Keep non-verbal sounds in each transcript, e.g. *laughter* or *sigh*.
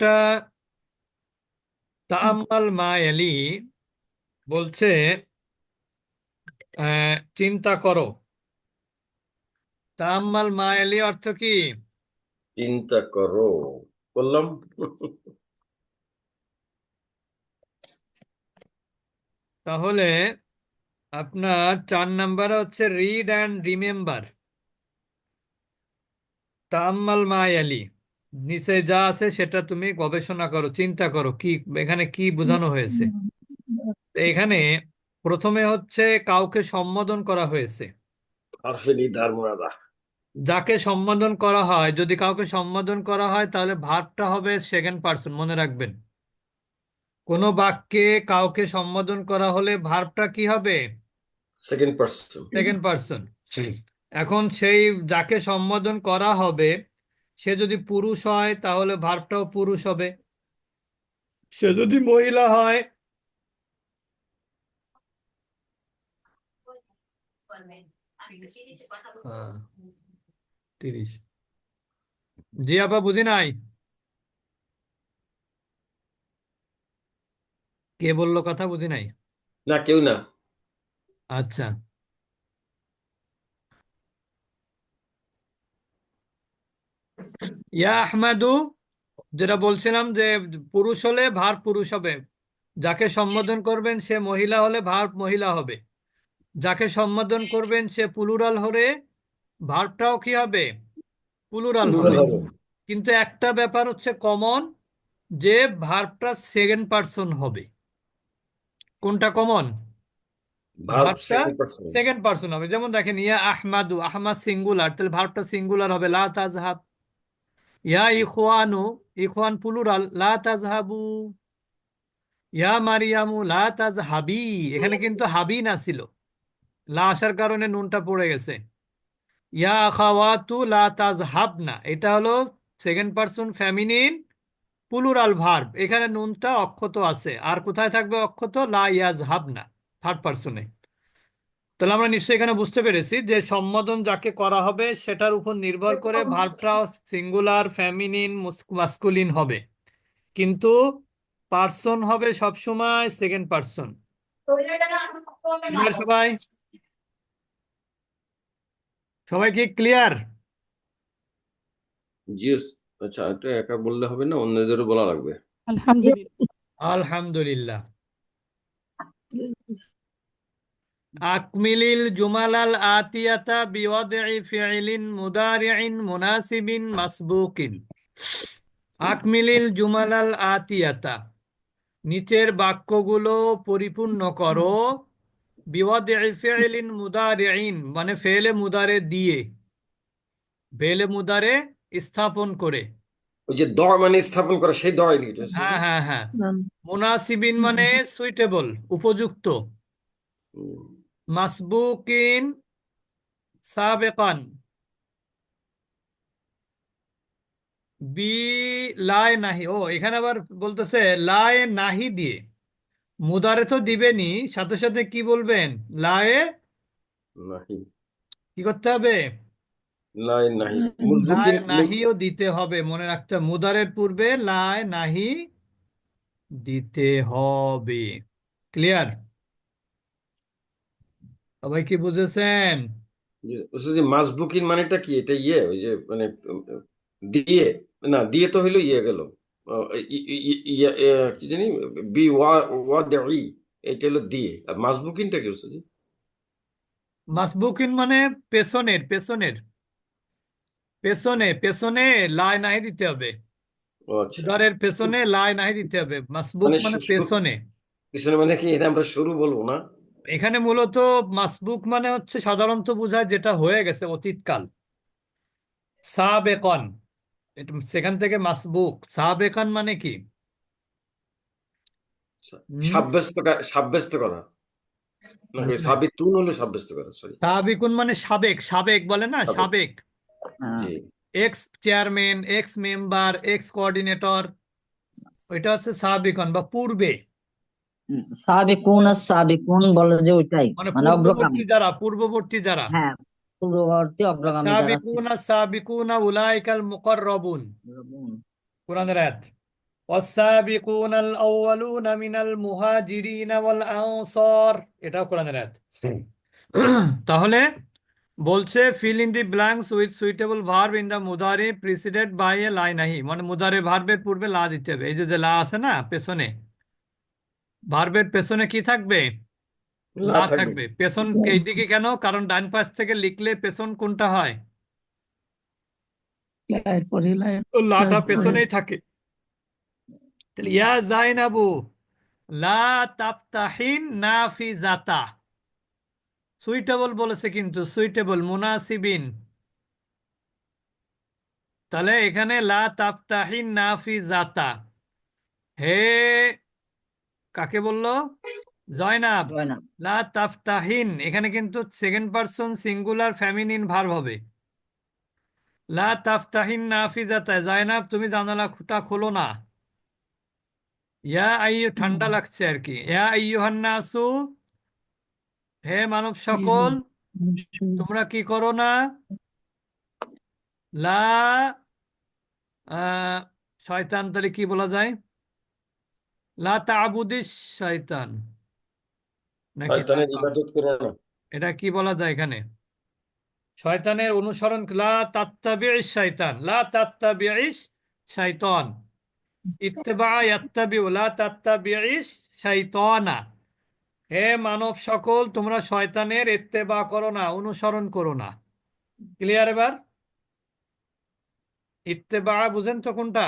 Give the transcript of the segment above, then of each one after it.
একটা তাআম্মাল মা ইয়ালি বলছে চিন্তা করো। তাআম্মাল মা ইয়ালি অর্থ কি? চিন্তা করো করলাম তাহলে আপনার চার নাম্বার হচ্ছে রিড অ্যান্ড রিমেম্বার তাআম্মাল মা ইয়ালি। নিচে যা আছে সেটা তুমি গবেষণা করো চিন্তা করো কি এখানে কি বোঝানো হয়েছে। এখানে প্রথমে হচ্ছে কাউকে সম্বোধন করা হয়েছে। যাকে সম্বোধন করা হয় যদি কাউকে সম্বোধন করা হয় তাহলে ভার্বটা হবে সেকেন্ড পার্সন মনে রাখবেন। কোনো বাক্যে কাউকে সম্বোধন করা হলে ভার্বটা কি হবে? সেকেন্ড পার্সন সেকেন্ড পার্সন এখন সেই যাকে সম্বোধন করা হবে সে যদি পুরুষ হয় তাহলে ভার্বটাও পুরুষ হবে। সে যদি মহিলা হয় হ্যাঁ, তিরিশ। জি আপা বুঝি নাই? কে বলল কথা বুঝি নাই? না কেউ না। আচ্ছা। ইয়া আহমাদু যেটা বলছিলাম যে পুরুষ হলে ভার পুরুষ হবে। যাকে সম্বোধন করবেন সে মহিলা হলে ভার মহিলা হবে। যাকে সম্বোধন করবেন সে প্লুরাল হলে ভার্বটাও কি হবে? প্লুরাল হবে। কিন্তু একটা ব্যাপার হচ্ছে কমন যে ভার্বটা সেকেন্ড পার্সন হবে। কোনটা কমন? ভার্বটা সেকেন্ড পার্সন হবে। যেমন দেখেন ইয়া আহমাদু আহমাদ সিঙ্গুলার তাহলে ভার্বটা সিঙ্গুলার হবে। লা তাজহাব। ইয়া ইখওয়ানু ইখওয়ান প্লুরাল লা তাজহাবু ইয়া মারিয়ামু লা তাজহাবি এখানে কিন্তু হাবি না ছিল। লা আসার কারণে নুনটা পড়ে গেছে। ইয়া আখাওয়াতু লা তাজহাবনা। এটা হলো second person feminine plural verb এখানে নুনটা অক্ষত আছে। আর কোথায় থাকবে অক্ষত? লা ইয়াজহাবনা থার্ড পার্সনে তাহলে আমরা নিশ্চয়ই এখানে বুঝতে পেরেছি যে সম্বোধন যাকে করা হবে সেটার উপর নির্ভর করে ভার্বটা সিঙ্গুলার ফেমিনিন মাস্কুলিন হবে। কিন্তু পার্সন হবে সবসময় সেকেন্ড পার্সন। সবাই সবাই কি ক্লিয়ার? জি আচ্ছা এটা একা বললে হবে না? অন্যদেরও বলা লাগবে। আলহামদুলিল্লাহ। আলহামদুলিল্লাহ। আকমিলিল জুমালাল আতিয়াতা বিওয়াদই ফিইলিন মুদারিইন মুনাসিবিন মাসবুকিন। আকমিলিল জুমালাল আতিয়াতা নিচের বাক্যগুলো পরিপূর্ণ করো। বিওয়াদই ফিইলিন মুদারিইন মানে ফেলে মুদারে দিয়ে ফেলে মুদারে স্থাপন করে। ওই যে দ মানে স্থাপন করা সেই দয় হ্যাঁ হ্যাঁ হ্যাঁ। মুনাসিবিন মানে সুইটেবল উপযুক্ত। মাসবুকিন সাবেকান বি লায় নাহি ও এখানে আবার বলতেছে লায়ে নাহি দিয়ে। মুদারে তো দিবেনি সাথে সাথে কি বলবেন? লায়ে নাহি। কি করতে হবে? লাই নাহি লায় নাহিও দিতে হবে মনে রাখতে হবে। মুদারের পূর্বে লায় নাহি দিতে হবে। ক্লিয়ার সবাই কি বুঝেছেন? যে- মাসবুকিন মানেটা কি? এটা ইয়ে ওই যে মানে দিয়ে না দিয়ে তো হইল ইয়ে গেল। ইয়ে- কি জানি বি ওয়া ওয়া দেই এটা হলো দিয়ে। আর মাসবুকিনটা কি হচ্ছে? মাসবুকিন মানে পেছনের পেছনের। পেছনে পেছনে লাই নাহি দিতে হবে। ও আচ্ছা। পেছনে লাই নাহি দিতে হবে। মাসবুক মানে মানে পেছনে। পিছনে মানে কি? এটা আমরা শুরু বলব না? এখানে মূলত মাসবুক মানে হচ্ছে সাধারণত বোঝায় যেটা হয়ে গেছে অতীতকাল। সাবেকন সেখান থেকে মাসবুক। সাবেকান মানে কি? সাব্যস্ত সাব্যস্ত করা। না হলো সাব্যস্ত করা সরি সাবিকুন মানে সাবেক সাবেক বলে না? সাবেক। সাবেক। Ex chairman ex member ex coordinator ওইটা হচ্ছে সাবিকন বা পূর্বে। সাবিকুন আর সাবিকুন বলে যে ওইটাই মানে মানে অগ্রগামী পূর্ববর্তী যারা পূর্ববর্তী যারা হ্যাঁ পূর্ববর্তী অগ্রগামী যারা সাবিকুনা সাবিকুনা উলাইকাল মুকাররাবুন কোরআনের আয়াত والسابقون الأولون من المهاجرين والأنصار এটাও কোরআনের আয়াত *clears throat* তাহলে বলছে fill in the blanks with suitable verb in the মুদারি preceded by a লাই নাহি মানে মুদারে ভার্বের পূর্বে লা দিতে হবে এই যে যে লা আছে না পেছনে ভার্বের পেছনে কি থাকবে? লা থাকবে। পেছন এইদিকে কেন? কারণ ডান পাশ থেকে লিখলে পেছন কোনটা হয়? লাটা পেছনেই থাকে। তাহলে ইয়া জাইনাবু লা তাফতাহিন নাফিজাতা। সুইটেবল বলেছে কিন্তু সুইটেবল মুনাসিবিন। তাহলে এখানে লা তাফতাহিন নাফিজাতা। হে কাকে বলল? জয়নাব। লা তাফতাহিন এখানে কিন্তু second person singular feminine verb হবে। লা তাফতাহিন নাফিজাতা জয়নাব তুমি জানালাটা খোলো না। ইয়া আইয়ু ঠান্ডা লাগছে আর কি। ইয়া আইয়ুহান নাসু হে মানব সকল তোমরা কি করো না? লা শয়তান তাহলে কি বলা যায়? লা তাবুদিস শয়তান নাকি শয়তানের ইবাদত করো না। এটা কি বলা যায় এখানে? শয়তানের অনুসরণ লা তাত্তাবিইস শয়তান লা তাত্তাবিইস শয়তান ইত্তেবা ইয়াত্তাবিউ লা তাত্তাবিইস শয়তানা হে মানব সকল তোমরা শয়তানের ইত্তেবা করো না অনুসরণ করো না। ক্লিয়ার এবার? ইত্তেবা বুঝেন তো কোনটা?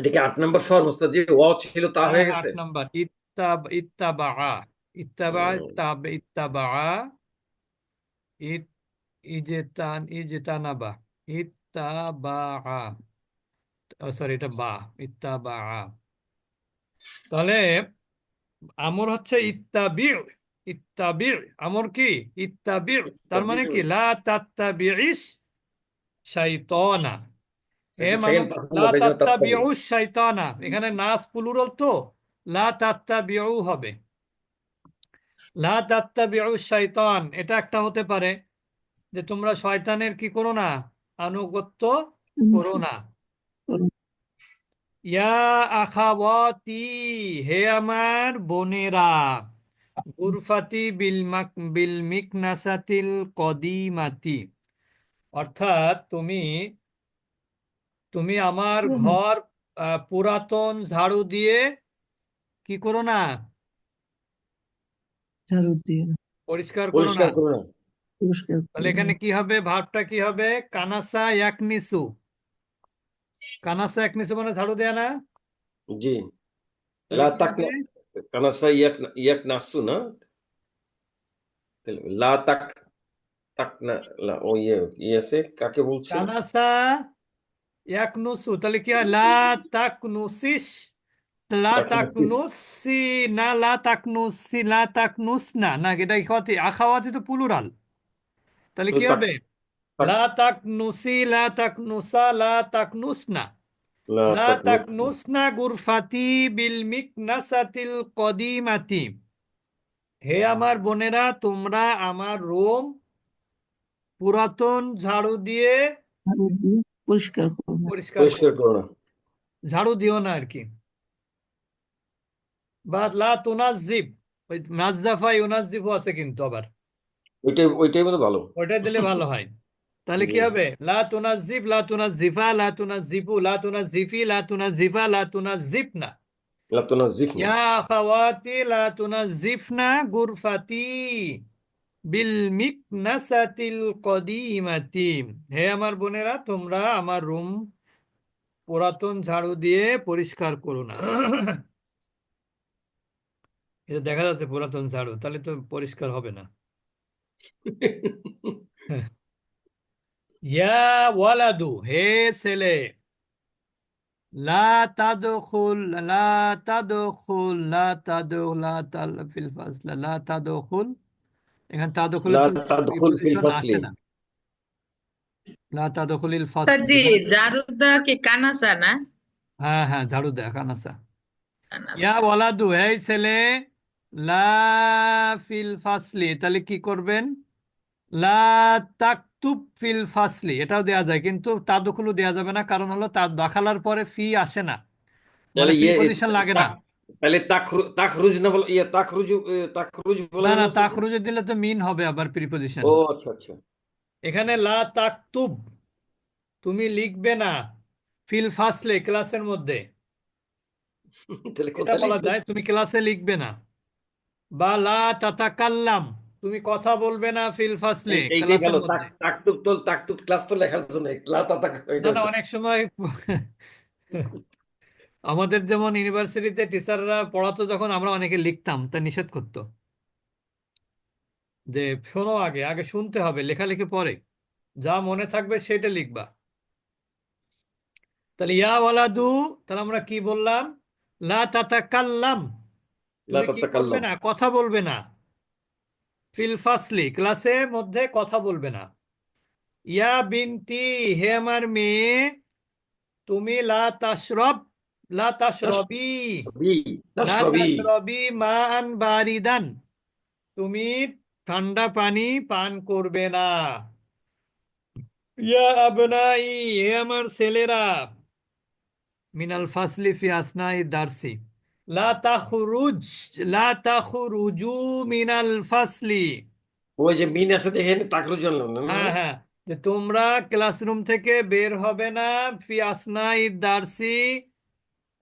এটা কি আট নম্বর ফর্ম ওস্তাদ যে ওয়াও ছিল তা হয়ে হ্যাঁ, আট গেছে। নাম্বার ইত্তাব ইত্তাবা ইত্তাবা হুম। ইত্তাব ইত্তাবা ইত ইজেতান ইজেতানাবা ইত্তাবা সরি এটা বা ইত্তাবা। তাহলে আমর হচ্ছে ইত্তাবিউ ইত্তাবিউ আমর কি? ইত্তাবিউ তার মানে কি? লা তাত্তাবিইস শাইতানা। হে লা তাত্তাবিউ শাইতানা। এখানে নাস প্লুরাল তো লা তাত্তাবিউ হবে। লা তাত্তাবিউ শাইতান এটা একটা হতে পারে যে তোমরা শয়তানের কি করো না আনুগত্য করো না। ইয়া আখাওয়াতি হে আমার বোনেরা গুরফাতি বিল মাক বিল মিকনাসাতিল কদিমাতি অর্থাৎ তুমি তুমি আমার ঘর আহ, পুরাতন ঝাড়ু দিয়ে কি করো না? ঝাড়ু দিয়ে। পরিষ্কার করো পরিষ্কার না। করো না। পরিষ্কার তাহলে এখানে কি হবে? ভাবটা কি হবে? কানাসা ইয়াকনিসু কানাসা মানে ঝাড়ু দেয়া না? জি। লা তাক কানাসা ইয়াক ইয়াক নাসু না? লা তাক তাক না লা ও ইয়ে ইয়ে কাকে বলছে? কানাসা ইয়াকনুসু তাহলে কি হয় লা তাকনুসিস লা তাকনুসি না লা তাকনুসি লা তাকনুস না না এটা ইখাওয়াতি আখাওয়াতি তো প্লুরাল তাহলে কি হবে লা তাকনুসি লা তাকনুসা লা তাকনুসনা লা লা তাক তাকনুসনা গুরফাতি বিল মিকনাসাতিল কদিমাতি হে আমার বোনেরা তোমরা আমার রোম পুরাতন ঝাড়ু দিয়ে পরিষ্কার করে। না পরিষ্কার পরিষ্কার করো। না ঝাড়ু দিও না আর কি। বা লা তুনাজ্জিব। ওই নাজ্জাফা ইউনাজ্জিবু আছে কিন্তু আবার। ওইটাই ওইটাই মতো ভালো। ওইটা দিলে ভালো হয়। তাহলে কি হবে? লা তুনাজ্জিব লা তুনাজ্জিফা লা তুনাজ্জিবু লা তুনাজ্জিফি লা তুনাজ্জিফা লা তুনাজ্জিবনা। লা তুনাজ্জিফ না ইয়া আখাওয়াতি লা তুনাজ্জিফনা গুরফাতি। বিল মিকনাসাতিল কদিমাতি। হে আমার বোনেরা, তোমরা আমার রুম পুরাতন ঝাড়ু দিয়ে পরিষ্কার করো না। এটা দেখা যাচ্ছে পুরাতন ঝাড়ু, তাহলে তো পরিষ্কার হবে না। ইয়া ওয়ালাদু, হে ছেলে, লা তাদখুল লা তাদখুল, লা তাদু লা তাল, ফিল ফাসল লা তাদখুল এখানে লা তো তাদখুল ফিল প্রিপোজিশন ফাসলি। আসে না। লা তাদখুলিল ফাসল। উস্তাদি দারুদা কি কানাসা না? হ্যাঁ হ্যাঁ ঝাড়ু দেখ আনাসা কানাসা। ইয়া ওয়ালাদু এই ছেলে লা ফিল ফাসলি তাহলে কি করবেন? লা তাকতুব ফিল ফাসলি এটাও দেয়া যায় কিন্তু তাদখুলু দেয়া যাবে না কারণ হলো তার দাখালার পরে ফি আসে না। তাহলে ইয়ে প্রিপজিশন লাগে না। তাহলে তাখরু তাখরুজ না বল ইয়ে তাখরুজু তাখরুজ বলা না না? তাখরুজে দিলে তো মিন হবে আবার প্রিপজিশন ও আচ্ছা আচ্ছা। এখানে লা তাকতুব তুমি লিখবে না। ফিল ফাসলে ক্লাসের মধ্যে। এটা বলা যায় তুমি ক্লাসে লিখবে না। বা লা তাতাকাল্লাম তুমি কথা বলবে না ফিল ফাসলে ক্লাসের মধ্যে। তাকতুব তো তাকতুব ক্লাস তো লেখার জন্য। লা তা না এটা না অনেক সময় *laughs* আমাদের যেমন ইউনিভার্সিটিতে টিচাররা পড়াতো যখন আমরা অনেকে লিখতাম তা নিষেধ করতো। যে শোনো আগে আগে শুনতে হবে লেখালেখি পরে। যা মনে থাকবে সেটা লিখবা। তাহলে ইয়া ওয়ালাদু তাহলে আমরা কি বললাম? লা তাতাকাল্লাম। লা তুমি কি করবে না? কথা বলবে না। ফিল ফাসলি ক্লাসের মধ্যে কথা বলবে না। ইয়া বিনতি হে আমার মেয়ে তুমি লা তাশরব লা তাশরবি তাশরবি তাশরবি বারিদান তুমি ঠান্ডা পানি পান করবে না। ইয়া আবনাই হে আমার ছেলেরা। মিনাল ফাসলি ফি আসনাই দারসি। লা তাখরুজ লা তাখরুজু মিনাল ফাসলি। ওই যে মিন আছে দেখেন তাকরুজ হ্যাঁ হ্যাঁ। যে তোমরা ক্লাসরুম থেকে বের হবে না ফি আসনাই দারসি।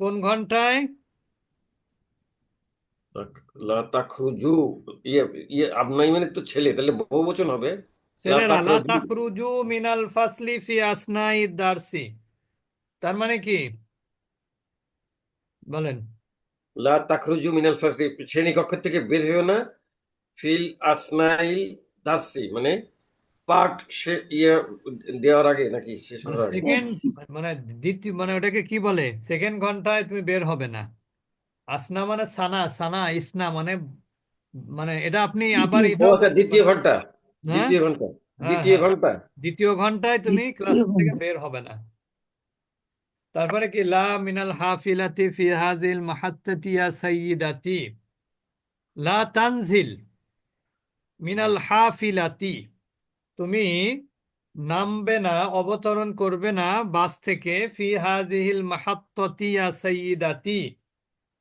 কোন ঘন্টায়? লা তাখরুজু ইয়ে ইয়ে আবনাই মানে তো ছেলে তাহলে বহুবচন হবে। লা ছেলেরা লা তাখরুজু মিনাল ফাসলি ফি আসনাই দারসি। তার মানে কি? বলেন। লা তাখরুজু মিনাল ফাসলি শ্রেণীকক্ষ থেকে বের হইও না। ফিল আসনাইল দাসি মানে পাঠ সে ইয়ে দেওয়ার আগে নাকি শেষ হওয়ার আগে? সেকেন্ড মানে দ্বিতীয় মানে ওটাকে কি বলে? সেকেন্ড ঘন্টায় তুমি বের হবে না। আসনা মানে সানা সানা ইসনা মানে মানে এটা আপনি আবার বলতে দ্বিতীয় ঘণ্টা হ্যাঁ? দ্বিতীয় ঘণ্টা হ্যাঁ দ্বিতীয় হ্যাঁ ঘণ্টা। দ্বিতীয় ঘন্টায় তুমি ক্লাস থেকে বের হবে না। তারপরে কি? লা মিনাল হাফিলাতি ফি হাজিল মাহাত্তাতি ইয়া সাইয়্যিদাতি। লা তানজিল মিনাল হাফিলাতি। তুমি নামবে না অবতরণ করবে না বাস থেকে ফি হাজিহিল মাহাত্তাতি ইয়া সাইয়্যিদাতি।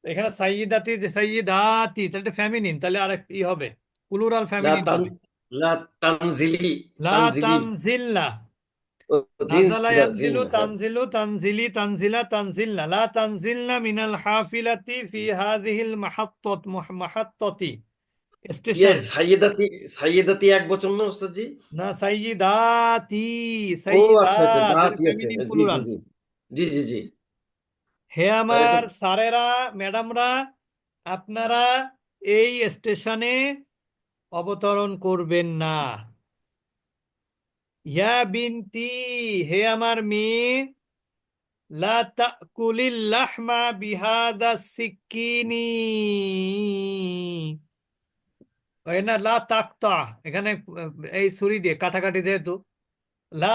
এখানে সাইয়্যিদাতি যে সাইয়্যিদাতি তাহলে ফেমিনিন তাহলে আরেক ই হবে প্লুরাল হবে। লা তানজিলি লা তানজিলি। তানজিল্লা। নাজালা ইয়ানজিলু হ্যাঁ। তানজিলু তানজিলি তানজিলা তানজিলনা লা তানজিলনা মিনাল হাফিলাতি ফি হাযিহিল মাহাত্তাত মুহ- মাহাত্তাতি। স্টেশন। সাইয়েদাতি সাইয়েদাতি এক বচন না ওস্তাদজি? না সাইয়্যিদাতি ও সাইয়্যিদাত দাঁতি আছে। ফেমিনিন জি জি জি জি জি জি। হে আমার স্যারেরা ম্যাডামরা আপনারা এই স্টেশনে অবতরণ করবেন না। ইয়া বিনতি হে আমার মেয়ে লা তাকুলিল লাহমা বিহাদা সিক্কিনি। ওই না লা এখানে, এই ছুরি দিয়ে, কাটাকাটি যেহেতু, লা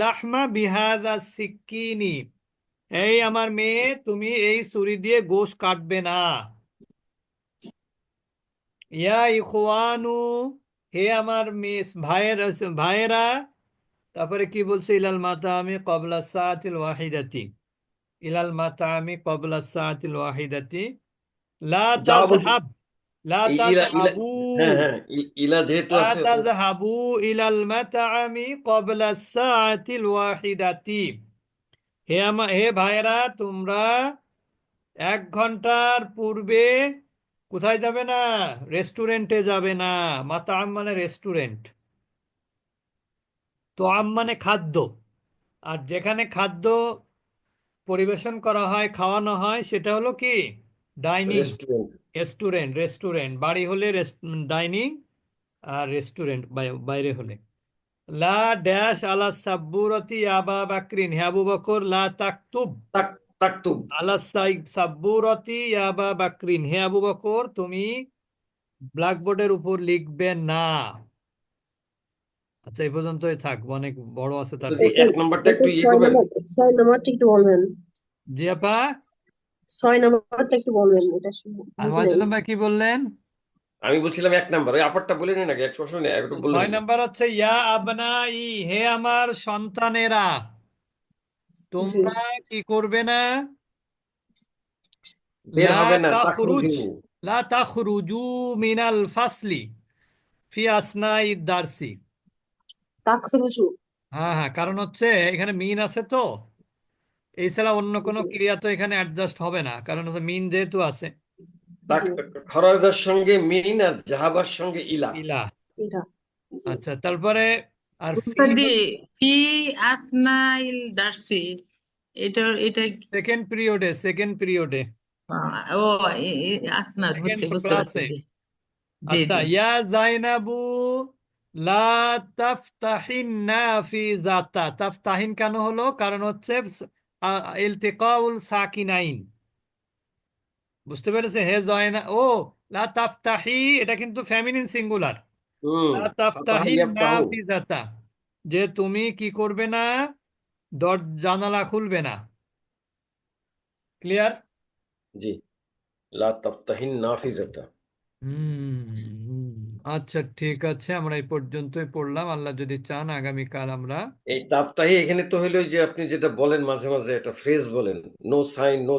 লা এই আমার মেয়ে, তুমি এই ছুরি দিয়ে গোশ কাটবে না। ইয়া হে আমার মেয়ে, ভাইয়ের, ভাইয়েরা, তারপরে কি বলছে, ইলাল মাতা আমি কবলা সাআতিল ওয়াহিদাতি ইলাল মাতামি কবলা সাআতিল ওয়াহিদাতি। লা তাযহাব লা তাযহাবু হ্যাঁ হ্যাঁ ইলা যেহেতু আছে তো তাযহাবু ইলাল মাতামি কবলা সাআতিল ওয়াহিদাতি। হে আমা হে ভাইয়েরা তোমরা এক ঘণ্টার পূর্বে কোথায় যাবে না? রেস্টুরেন্টে যাবে না। মাতাম মানে রেস্টুরেন্ট। তোয়াম মানে খাদ্য। আর যেখানে খাদ্য পরিবেশন করা হয় খাওয়ানো হয় সেটা হলো কি? ডাইনিং রেস্টুরেন্ট রেস্টুরেন্ট বাড়ি হলে ডাইনিং আর রেস্টুরেন্ট বাইরে হলে। লা ড্যাশ আলা সাব্বুরতি আবা বাকরিন। হে আবু বকর লা তাকতুব। তাক তাকতুব। আলা সাব্বুরতি আবা বাকরিন। হে আবু বকর তুমি ব্ল্যাকবোর্ডের উপর লিখবে না। আচ্ছা এই পর্যন্তই থাক অনেক বড় আছে তার এক নাম্বারটা একটু ইয়ে করবেন। ছয় নম্বরটা একটু বলবেন। জি আপা? ছয় নম্বরটা একটু বলবেন এটা বুঝলেন ওয়াহিদুল্লাহ ভাই কি বললেন? আমি বলছিলাম এক নাম্বার ওই আপারটা বলে নিন আগে এক সময় না একটু বললেন ছয় নাম্বার হচ্ছে ইয়া আবনাই হে আমার সন্তানেরা তোমরা কি করবে না? বের হবে না লা তাখরুজু মিনাল ফাসলি ফি আসনাই দারসি। তাখরুজু হ্যাঁ হ্যাঁ কারণ হচ্ছে এখানে মিন আছে তো। এছাড়া অন্য কোনো ক্রিয়া তো এখানে অ্যাডজাস্ট হবে না কারণ হচ্ছে মিন যেহেতু আছে। তাক সঙ্গে মিন আর জাহাবার সঙ্গে ইলা। ইলা। আচ্ছা তারপরে আর ফি আসনাইল দার্সি এটা এটা সেকেন্ড পিরিয়ডে সেকেন্ড পিরিয়ডে ও এ- বুঝছি বুঝতে পারছি আচ্ছা ইয়া জাইনাবু লা তাফতাহিন নাফিজাতা তাফতাহিন কেন হলো? কারণ হচ্ছে ইলতিকাউল সাকিনাইন। বুঝতে পেরেছে হে জয়না ও লা তাফতাহি এটা কিন্তু ফেমিনিন সিঙ্গুলার লা যে তুমি কি করবে না দর জানালা খুলবে না। ক্লিয়ার? জি। লা তাফতাহিন নাফিজাতা হুম। আচ্ছা ঠিক আছে, আমরা এই পর্যন্তই পড়লাম। আল্লাহ যদি চান, আগামীকাল আমরা এই তাপটাই এখানে তো হলো যে আপনি যেটা বলেন মাঝে মাঝে একটা ফ্রেজ বলেন নো সাইন নো